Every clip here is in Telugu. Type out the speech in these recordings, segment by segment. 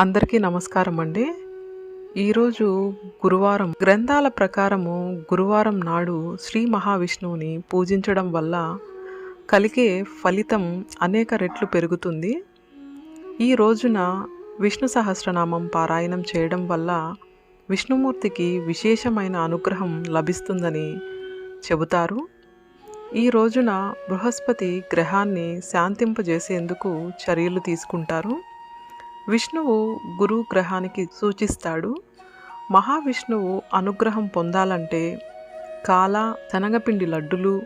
అందరికీ నమస్కారం అండి. ఈరోజు గురువారం గ్రంథాల ప్రకారము గురువారం నాడు శ్రీ మహావిష్ణువుని పూజించడం వల్ల కలిగే ఫలితం అనేక రెట్లు పెరుగుతుంది. ఈ రోజున విష్ణు సహస్రనామం పారాయణం చేయడం వల్ల విష్ణుమూర్తికి విశేషమైన అనుగ్రహం లభిస్తుందని చెబుతారు. ఈ రోజున బృహస్పతి గ్రహాన్ని శాంతింపజేసేందుకు చర్యలు తీసుకుంటారు. విష్ణువు గురు గ్రహానికి సూచిస్తాడు. మహావిష్ణువు అనుగ్రహం పొందాలంటే కాల శనగపిండి లడ్డులు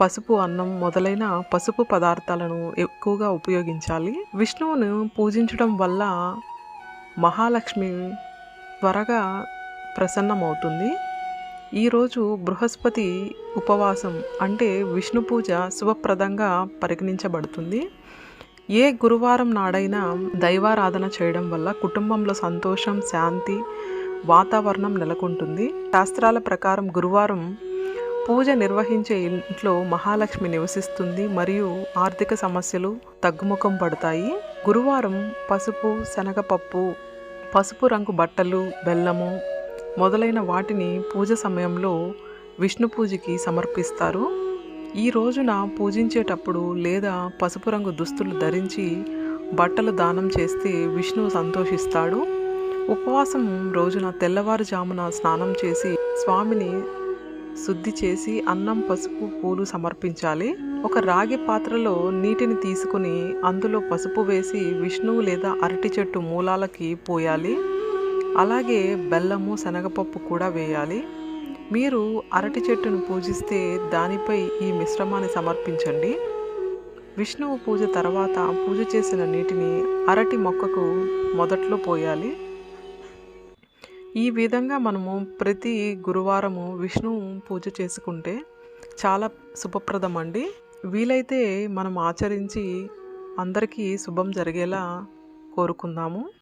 పసుపు అన్నం మొదలైన పసుపు పదార్థాలను ఎక్కువగా ఉపయోగించాలి. విష్ణువును పూజించడం వల్ల మహాలక్ష్మి త్వరగా ప్రసన్నమవుతుంది. ఈరోజు బృహస్పతి ఉపవాసం అంటే విష్ణు పూజ శుభప్రదంగా పరిగణించబడుతుంది. ఏ గురువారం నాడైనా దైవారాధన చేయడం వల్ల కుటుంబంలో సంతోషం శాంతి వాతావరణం నెలకొంటుంది. శాస్త్రాల ప్రకారం గురువారం పూజ నిర్వహించే ఇంట్లో మహాలక్ష్మి నివసిస్తుంది. మరియు ఆర్థిక సమస్యలు తగ్గుముఖం పడతాయి. గురువారం పసుపు శనగపప్పు పసుపు రంగు బట్టలు బెల్లము మొదలైన వాటిని పూజ సమయంలో విష్ణు పూజకి సమర్పిస్తారు. ఈ రోజున పూజించేటప్పుడు లేదా పసుపు రంగు దుస్తులు ధరించి బట్టలు దానం చేస్తే విష్ణువు సంతోషిస్తాడు. ఉపవాసం రోజున తెల్లవారుజామున స్నానం చేసి స్వామిని శుద్ధి చేసి అన్నం పసుపు పూలు సమర్పించాలి. ఒక రాగి పాత్రలో నీటిని తీసుకుని అందులో పసుపు వేసి విష్ణువు లేదా అరటి చెట్టు మూలాలకి పోయాలి. అలాగే బెల్లము శనగపప్పు కూడా వేయాలి. మీరు అరటి చెట్టును పూజిస్తే దానిపై ఈ మిశ్రమాన్ని సమర్పించండి. విష్ణువు పూజ తర్వాత పూజ చేసిన నీటిని అరటి మొక్కకు మొదట్లో పోయాలి. ఈ విధంగా మనము ప్రతి గురువారము విష్ణువు పూజ చేసుకుంటే చాలా శుభప్రదం అండి వీలైతే మనం ఆచరించి అందరికీ శుభం జరిగేలా కోరుకుందాము.